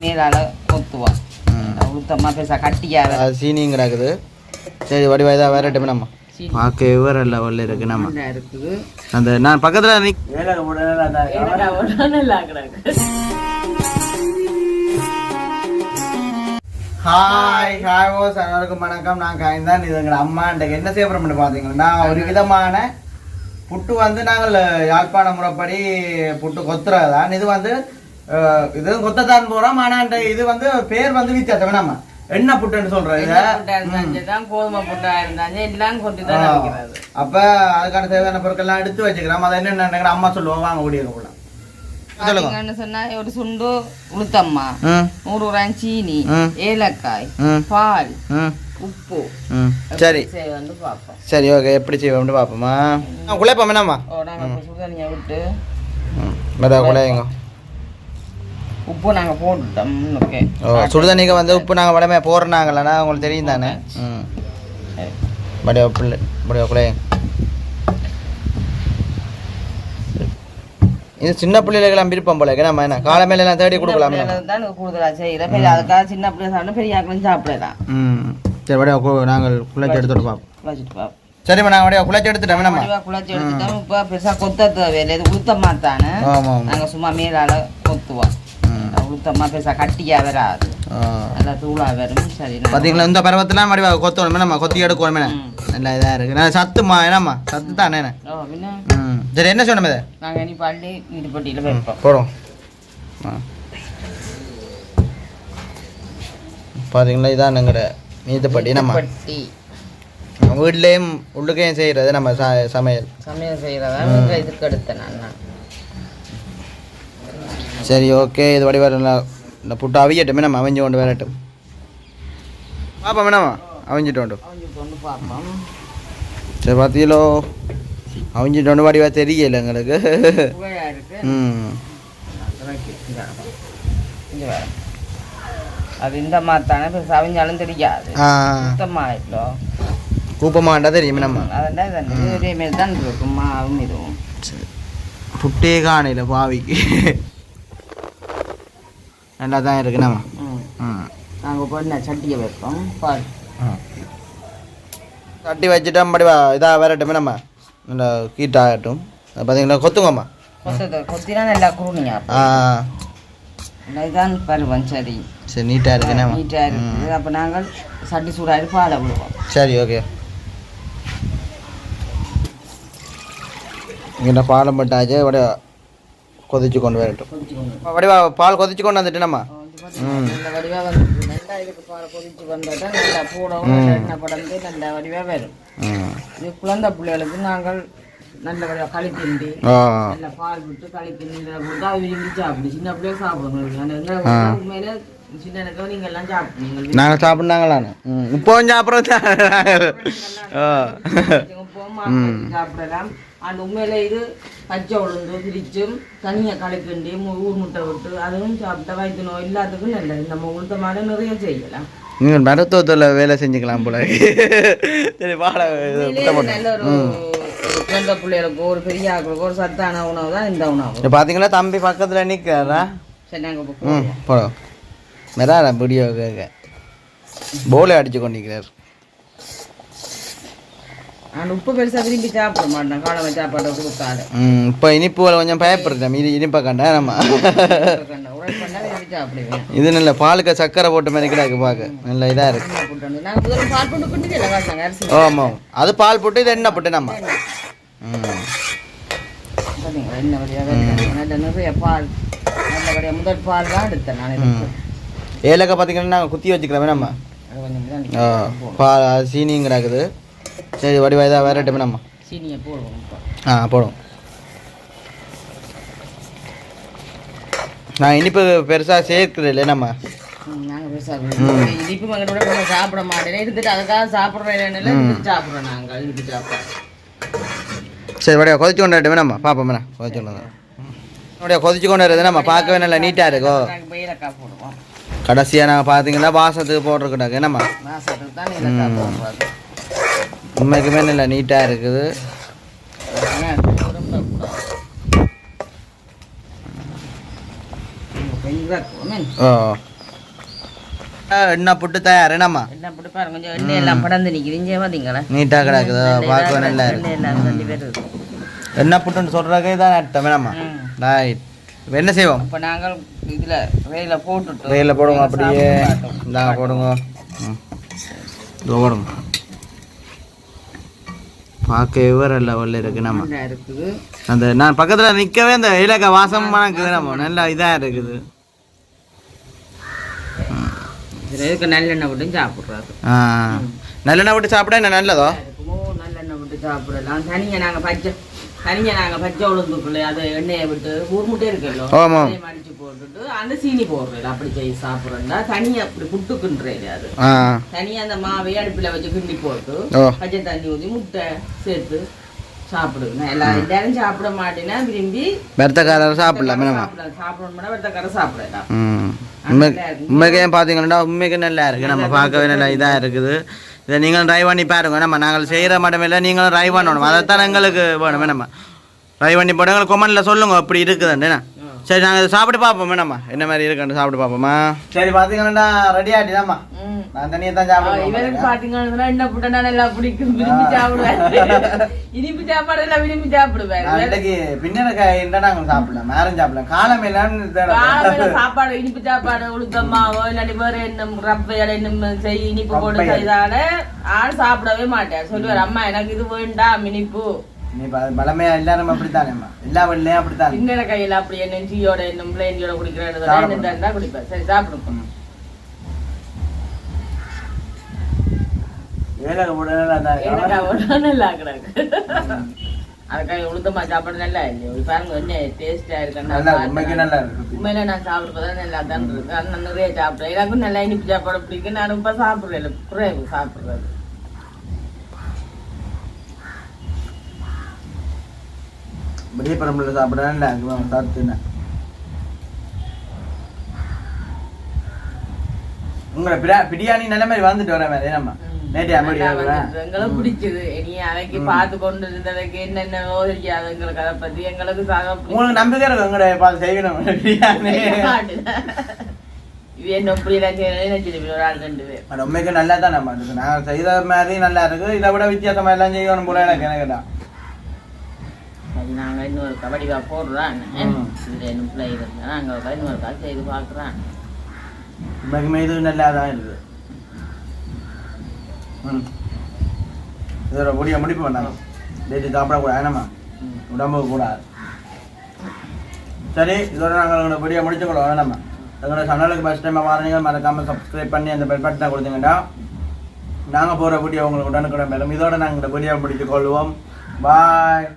மேலால கொத்துவோம் உளுத்தம்மா பெருசா கட்டியாக அது சீனியும் கிடக்குது சரி வடிவாக தான் வேற டைம் நம்ம பார்க்க வேற லெவலில் இருக்கு நம்ம. இருக்குது. அந்த நான் பக்கத்தில் ஹாய் ஹாய் ஓஸ் அனைவருக்கும் வணக்கம். நான் காய்ந்தான் இது எங்கள் அம்மா இன்றைக்கு என்ன செய்ய போகிறோம்னு பார்த்தீங்கன்னா ஒரு விதமான புட்டு வந்து நாங்கள் யாழ்ப்பாண முறைப்படி புட்டு கொத்துறது தான் இது வந்து இது கொத்தத்தான் போகிறோம் ஆனால் இந்த இது வந்து பேர் வந்து வித்தியாசம். நம்ம என்ன புட்டுன்னு தான் கோதுமை புட்டா இருந்தாங்க எல்லாம் கொண்டு அப்ப அதுக்கான தேவையான பொருட்கள்லாம் எடுத்து வச்சுக்கிறோம். அதை என்னென்ன அம்மா சொல்லுவோம். வாங்க ஓடி கூட சொல்லுங்க. பாத்தீங்கன்னு சொன்னா ஒரு சுண்டு உளுத்தம்மா நூறு கிராம் சீனி. ஏலக்காய் பால் உப்பு. சரி. சரி வந்து பார்ப்போம். சரி ஓகே. எப்படி செய்வோம்னு பார்ப்போமா? குழைப்போம். என்னம்மா? விட்டு. குழையுங்க. உப்பு நாங்கள் போட்டுட்டோம் ஓகே ஓ சுடுதண்ணிக்கு வந்து உப்பு நாங்கள் வடமே போடுறாங்கல்லண்ணா உங்களுக்கு தெரியும் தானே ம். படியா பிள்ளை படியா குழையுங்க இது சின்ன பிள்ளைகளுக்கெல்லாம் விருப்பம் போல நம்ம என்ன காலமேல எல்லாம் தேடி கொடுக்கலாமே தான் கூடுதலாக செய்கிறேன் பெரிய அதுக்காக சின்ன பிள்ளை சாப்பிட பெரிய ஆக்களும் சாப்பிடலாம். ம். சரி வடியா கு- நாங்கள் குழைச்சி எடுத்துட்டு பார்ப்போம் வச்சுட்டு பார்ப்போம் சரிம்மா நான் வடியா குழைச்சி எடுத்துட்டோம் நம்ம வடிவா குழச்சி எடுத்துட்டோம். இப்போ பெருசாக கொத்த தேவையில்லை. இது உளுத்தம்மா தானே ஆமாம் ஆமாம். நாங்கள் சும்மா மேலால கொத்துவோம். ம் உளுத்தம்மா பெருசாக கட்டியாக வராது. நல்லா தூளாக வரும் சரி நான் பாத்தீங்களா இந்த பருவத்தில் மடிவா கொத்தணும் நம்ம கொத்தி எடுக்கணும். நல்லா இதாக இருக்கு. நான் சத்துமா என்னம்மா? சத்து தானே ஓ பின்ன? ம். சரி என்ன சொன்னோம் இதை? நாங்கள் இனி பள்ளி இடுப்பட்டியில் வைப்போம். போடும் ஆ. பாத்தீங்களா இதான் எங்கட நீத்தப்பட்டி நம்ம வீட்லேயும் உள்ளுக்கையும் செய்கிறது நம்ம ச சமையல். சமையல் செய்கிறதா இதுக்கு எடுத்தேன் நான். சரி ஓகே இது வடி வர இந்த புட்டு அவியட்டும் நம்ம அவிஞ்சு கொண்டு வரட்டும் பாப்போம் என்னம்மா அவிஞ்சிட்டு கொண்டு. பார்ப்போம் சரி பார்த்தீங்களோ அவிஞ்சிட்டு கொண்டு வடிவா தெரியல எங்களுக்கு. ம். அது இந்த மாத்தானே இப்போ சவிஞ்சாலும் தெரியாது. இல்லை. கூப்பமாண்டா தெரியும் நம்ம. இது ஒரே மாரி தான் இருக்கும் மாவும் இதுவும். புட்டே காணையில் பாவிக்கு. நல்லா தான் இருக்கு நம்ம ம். ம். நாங்கள் இப்போ என்ன சட்டியை வைப்போம் பால் தட்டி வச்சுட்டோம் படி இதாக வரட்டும் நம்ம. நல்லா ஹீட் ஆகட்டும். அது பார்த்தீங்களா கொத்துங்கம்மா. கொத்தினா நல்லா குருணியா ஆ இதுதான் பருவம் சரி சரி நீட்டாக இருக்குண்ணே நீட்டாக இருக்குது அப்போ நாங்கள் சட்டி சூடாக பாலை விடுவோம். சரி ஓகே. இங்கே பாலம் பட்டாச்சு வடிவா கொதிச்சு கொண்டு வரட்டும் வடிவா பால் கொதிச்சு கொண்டு வந்துட்டு நம்ம. ம் நல்ல வடிவாக வந்து நல்லா இதுக்கு பாலை கொதிச்சு வந்தால் தான் நல்லா பூடவும் எண்ணெய் படந்து நல்ல வடிவாக வரும். இது குழந்தை பிள்ளைகளுக்கு நாங்கள் நல்ல வடிவாக களி கிண்டி ஆ. நல்ல பால் விட்டு களி கிண்டி கொடுத்தா அது விரும்பி சாப்பிடு சின்ன பிள்ளைய சாப்பிடுங்க உண்மையில சாப்பிட்னாங்களான்னு ம் இப்போவும் சாப்பிட்றது? ஆ. சாப்பிடலாம். அந்த உண்மையில இது பச்சை உளுந்து பிரிச்சும் தனியாக கலக்கிண்டி ஊர் முட்டை விட்டு அதுவும் சாப்பிட்டா வயிற்று நோய் எல்லாத்துக்கும் நல்லது. நம்ம உளுத்த மாடு நிறைய செய்யலாம். நீங்கள் மருத்துவத்தில் வேலை செஞ்சுக்கலாம் போல சரி வாழை நல்ல ஒரு குழந்தை பிள்ளைகளுக்கு ஒரு பெரிய ஆக்களுக்கு ஒரு சத்தான உணவு தான் இந்த உணவு. இப்போ பார்த்தீங்களா தம்பி பக்கத்தில் நிற்கிறாரா சரி நாங்கள் ம் போடும் மெராரா வீடியோ கேட்க போலே அடிச்சு கொண்டிருக்கிறார். நான் உப்பு பெருசாக விரும்பி சாப்பிட மாட்டேன். காலமை சாப்பாட்டை கொடுத்தாரு. இப்போ இனிப்புகளை கொஞ்சம் பயப்படுறேன் இது இனிப்பை கண்டா நம்ம. இது நல்ல பாலுக்கு சக்கரை போட்ட மாதிரி கிடாக்கு பார்க்க நல்ல இதாக இருக்கு. ஆமாம் அது பால் போட்டு இது எண்ணெய் போட்டு நம்ம. நிறைய பால். நல்லபடியாக முதல் பால் தான் எடுத்தேன் நான். ஏலக்காய் பார்த்தீங்கன்னா நாங்கள் குத்தி வச்சுக்கிறோமே நம்ம. பால் சீனியும் கிடக்குது சரி வடிவாக இதாக வேற டைம் நம்ம சீனியை போடுவோம் ஆ போடும் நான் இனிப்பு பெருசாக சேர்க்குறது இல்லை நாங்கள் பெருசாக இனிப்பு மகனோட நம்ம சாப்பிட மாட்டேன். இருந்துட்டு அதுக்காக சாப்பிட்றேன் சாப்பிட்றோம் நாங்கள் இனிப்பு சாப்பிட்றோம் சரி வடிவா கொதிச்சு கொண்டு வரட்டுமே நம்ம. பார்ப்போம் மேடம் கொதிச்சு கொண்டு வந்து அப்படியே கொதிச்சு கொண்டு வரது நம்ம பார்க்கவே நல்லா நீட்டாக இருக்கோ? போடுவோம். கடைசியாக நாங்கள் பார்த்தீங்கன்னா வாசத்துக்கு போட்டிருக்கட்டாங்க என்னம்மா மாசத்துக்கு தான் உண்மைக்குமே நல்லா நீட்டாக இருக்குது. என்ன புட்டு தயார் என்னம்மா? எல்லாம் போட்டு பாருங்க கொஞ்சம் எண்ணெய் எல்லாம் படந்து நிற்கிது இங்கே பார்த்தீங்களா நீட்டாக கிடக்குதா? பார்க்க நல்லா இருக்கு. என்ன புட்டுன்னு சொல்கிறக்கே தான் அர்த்தம் வேணாம்மா ம். ரைட் என்ன செய்வோம்? இப்போ நாங்கள் இதில் ரயிலில் போட்டுட்டு வெயிலில் போடுங்க அப்படியே. இந்தாங்க போடுங்க. ம். போடுங்க. பார்க்க வேற லெவலில் இருக்கு நம்ம. இருக்குது. அந்த நான் பக்கத்தில் நிற்கவே அந்த இலக்க வாசம் மணக்குது நம்ம. நல்லா இதாக இருக்குது. நல்லெண்ணெய் விட்டு சாப்பிட்றாரு நல்லெண்ணெய் விட்டு சாப்பிட என்ன நல்லதோ? நல்லெண்ணெய் விட்டு சாப்பிடலாம். தனியாக நாங்கள் பச்சை தனியாக நாங்கள் பச்சை உளுந்துக்குள்ளே அதை எண்ணெயை விட்டு ஊர்முட்டே அடிச்சு போட்டுட்டு அந்த சீனி போடுறது அப்படி செய்ய சாப்பிட்றா தனியாக அப்படி புட்டுக்குன்றது அது. தனியாக அந்த மாவை அடுப்பில் வச்சு கிண்டி போட்டு பச்சை தண்ணி ஊற்றி முட்டை சேர்த்து சாப்பிடுங்க எல்லாரும் சாப்பிட மாட்டேன்னா விரும்பி வெறுத்தக்காரர் சாப்பிடலாம் சாப்பிடணும்னா வெத்தக்கரை சாப்பிடலாம். உண்மைக்கே பார்த்தீங்கன்னா உண்மைக்கு நல்லா இருக்குது நம்ம பார்க்கவே நல்லா இதாக இருக்குது. இதை நீங்களும் ட்ரை பண்ணி பாருங்க. நம்ம நாங்கள் செய்கிற மட்டுமில்லை நீங்களும் ட்ரை பண்ணணும். அதைத்தான் எங்களுக்கு வேணும் நம்ம. ட்ரை பண்ணி போட்டு எங்களுக்கு கொமெண்டில் சொல்லுங்க அப்படி இருக்குதுன்னு. சரி நாங்கள் இதை சாப்பிட்டு பார்ப்போம் நம்ம என்ன மாதிரி இருக்குன்னு சாப்பிட்டு பார்ப்போமா சரி பார்த்தீங்கன்னா ரெடி ஆகிட்டாமா ம். நான் தனியாக தான் இவருக்கு பாத்தீங்கன்னா என்ன புட்டனா எல்லாம் பிடிக்கும் விரும்பி சாப்பிடுவாரு. இனிப்பு சாப்பாடு எல்லாம் விரும்பி சாப்பிடுவாரு. இன்றைக்கு பின்னணி நாங்கள் சாப்பிடலாம்? மேரம் சாப்பிடலாம். காலம் காலையில சாப்பாடு இனிப்பு சாப்பாடு உளுத்தம்மாவோ இல்லாட்டி வேற என்ன ரப்பையால என்ன செய் இனிப்பு போட்டு. செய்தால ஆள் சாப்பிடவே மாட்டார். சொல்லுவார் அம்மா எனக்கு இது வேண்டாம் இனிப்பு. நீ பழமையா எல்லாரும் அப்படித்தானேம்மா எல்லா வீட்லையும் அப்படித்தானே? பின்னர கையில அப்படி என்ன டீயோட என்ன பிளேண்டியோட குடிக்கிறேன் குடிப்பேன். சரி சாப்பிடுப்போம் வேலை உடனே கிடக்கு. அதுக்காக உளுத்தம்மா சாப்பாடு நல்லா இல்லையோ? பாருங்க என்ன டேஸ்டா நல்லா இருக்கு. உண்மைக்கு நல்லா இருக்கு. உண்மையில நான் சாப்பிடுறதா நல்லா தான் இருக்கு. நான் நிறைய சாப்பிடுறேன் எனக்கும் நல்லா இனிப்பு சாப்பாடு பிடிக்கும். நான் ரொம்ப சாப்பிடுறேன் குறைவு சாப்பிடுறது. விடியப்பரம்பில் சாப்பிட நல்லா இருக்கு சத்துன்னு உங்களை பிரியா பிரியாணி நல்ல மாதிரி வந்துட்டு வர மாதிரி நம்ம எங்களுக்கு பிடிச்சது இனி அவைக்கு பார்த்து கொண்டு இருந்ததுக்கு என்னென்ன தெரியாது எங்களுக்கு அதை பத்தி எங்களுக்கு சாக உங்களுக்கு நம்பிக்கை இருக்கு உங்களை பார்த்து செய்யணும் பிரியாணி இது என்ன செய்யணும் ஒரு ஆள் ரெண்டு பேர் உண்மைக்கு நல்லா தான் நம்ம இருக்கு நான் செய்த மாதிரி நல்லா இருக்கு இதை விட வித்தியாசமா எல்லாம் செய்யணும் போல எனக்கு எனக்கு தான் சரி நாங்க இன்னொரு கபடிவா. இதுல என்ன பிள்ளை இருந்தா நாங்க இன்னொரு கால் செய்து பார்க்குறோம் உண்மைக்குமே இது நல்லா தான் இருக்கு ம். இதோட முடிய முடிப்பு பண்ணாங்க டேட்டு சாப்பிடக்கூடாது என்னம்மா? உடம்புக்கு கூடாது. சரி இதோட நாங்கள் உங்களோட வீடியோ முடிச்சுக்கிறோம். வேணாமா எங்களோட சேனலுக்கு ஃபஸ்ட் டைம் வாரீங்க மறக்காமல் சப்ஸ்கிரைப் பண்ணி அந்த பெல் பட்டனை கொடுத்தீங்கன்னா நாங்கள் போகிற வீடியோ உங்களுக்கு உடனுக்குடன் மேலும் இதோட நாங்கள் இந்த வீடியோ முடித்துக் கொள்வோம். பாய்